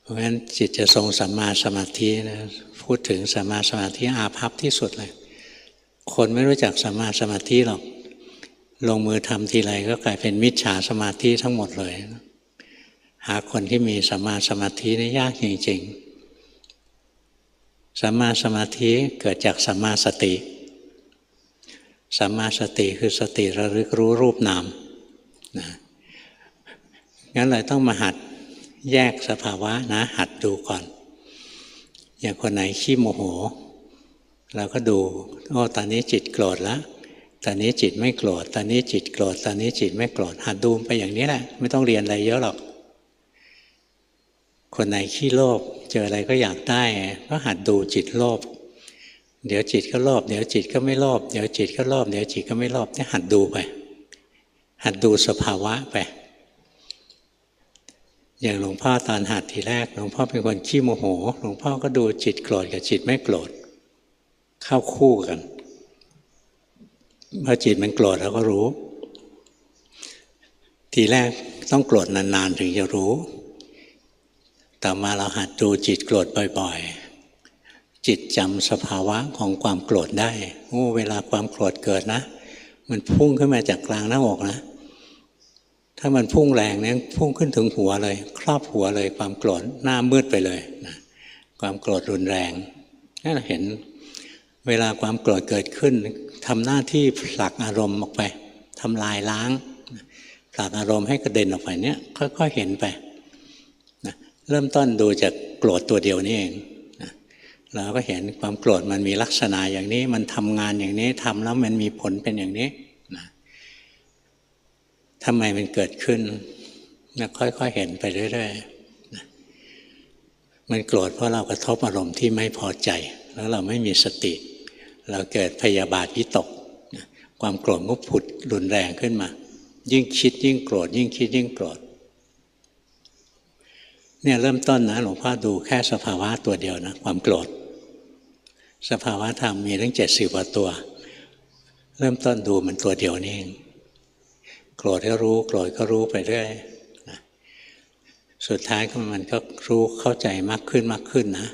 เพราะฉะนั้นจิตจะทรงสัมมาสมาธินะพูดถึงสัมมาสมาธิอาภัพที่สุดเลย คนไม่รู้จักสัมมาสมาธิหรอก ลงมือทำทีไรก็กลายเป็นมิจฉาสมาธิทั้งหมดเลย หาคนที่มีสัมมาสมาธินี่ยากจริงๆสัมมาสมาธิเกิดจากสัมมาสติสัมมาสติคือสติระลึกรู้รูปนามนะงั้นเลยต้องมาหัด แยกสภาวะนะ หัดดูก่อน อย่างคนไหนขี้โมโห เราก็ดูโอ้ตอนนี้จิตโกรธแล้วตอนนี้จิตไม่โกรธตอนนี้จิตโกรธตอนนี้จิตไม่โกรธหัดดูไปอย่างนี้แหละ ไม่ต้องเรียนอะไรเยอะหรอก คนไหนขี้โลภเจออะไรก็อยากได้ก็หัดดูจิตโลภเดี๋ยวจิตก็โลภเดี๋ยวจิตก็ไม่โลภเดี๋ยวจิตก็โลภเดี๋ยวจิตก็ไม่โลภเนี่ยหัดดูไป หัดดูสภาวะไป อย่างหลวงพ่อตอนหัดทีแรกหลวงพ่อเป็นคนขี้โมโห หลวงพ่อก็ดูจิตโกรธกับจิตไม่โกรธเข้าคู่กันพอจิตมันโกรธเราก็รู้ ทีแรกต้องโกรธนานๆถึงจะรู้ ต่อมาเราหัดดูจิตโกรธบ่อยๆ จิตจำสภาวะของความโกรธได้โอ้เวลาความโกรธเกิดนะ มันพุ่งขึ้นมาจากกลางหน้าอกนะ ถ้ามันพุ่งแรงเนี่ยพุ่งขึ้นถึงหัวเลย ครอบหัวเลย ความโกรธหน้ามืดไปเลยนะความโกรธรุนแรงนั่นเห็นเวลาความโกรธเกิดขึ้นทำหน้าที่ผลักอารมณ์ออกไปทำลายล้างผลักอารมณ์ให้กระเด็นออกไปเนี่ยค่อยๆเห็นไปนะเริ่มต้นดูจากโกรธตัวเดียวนี่เองนะเราก็เห็นความโกรธมันมีลักษณะอย่างนี้ มันทำงานอย่างนี้ทำแล้วมันมีผลเป็นอย่างนี้ำไมมันเกิดขึ้นนะค่อยๆเห็นไปเรื่อยๆมันโกรธเพราะเรากระทบอารมณ์ที่ไม่พอใจ แล้วเราไม่มีสติ เราเกิดพยาบาทวิตก ความโกรธก็ผุดรุนแรงขึ้นมา ยิ่งคิดยิ่งโกรธยิ่งคิดยิ่งโกรธเนี่ยเริ่มต้นนะหลวงพ่อดูแค่สภาวะตัวเดียวนะความโกรธ สภาวะธรรมมีทั้งเจ็ดสิบกว่าตัว เริ่มต้นดูมันตัวเดียวนี่เอง โกรธก็รู้ โกรธก็รู้ไปเรื่อยสุดท้ายก็มันก็รู้เข้าใจมากขึ้นมากขึ้นนะ